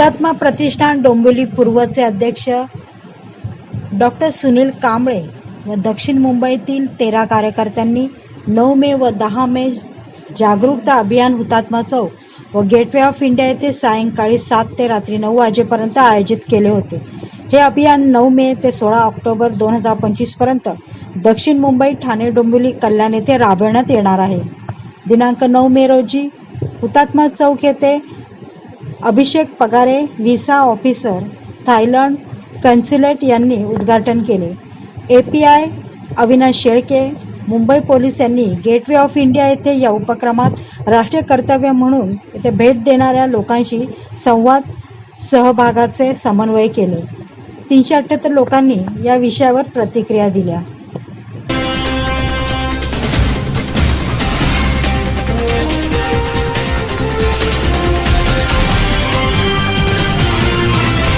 हुतात्मा प्रतिष्ठान डोंबिवली पूर्वचे अध्यक्ष डॉक्टर सुनील कांबळे व दक्षिण मुंबईतील तेरा कार्यकर्त्यांनी नऊ मे व दहा मे जागरूकता अभियान हुतात्मा चौक व गेटवे ऑफ इंडिया येथे सायंकाळी सात ते रात्री नऊ वाजेपर्यंत आयोजित केले होते. हे अभियान नऊ मे ते सोळा ऑक्टोबर दोन हजार पंचवीसपर्यंत दक्षिण मुंबई ठाणे डोंबिवली कल्याण येथे राबविण्यात येणार आहे. दिनांक नऊ मे रोजी हुतात्मा चौक येथे Abhishek Pagare visa officer Thailand consulate यांनी उद्घाटन केले. A P I Avinash Shelke Mumbai police यांनी गेटवे ऑफ इंडिया येथे या उपक्रमात राष्ट्रीय कर्तव्य म्हणून येथे भेट देणाऱ्या लोकांशी संवाद सहभागाचे समन्वय केले. तीनशे अठ्ठ्याहत्तर लोकांनी या विषयावर प्रतिक्रिया दिल्या.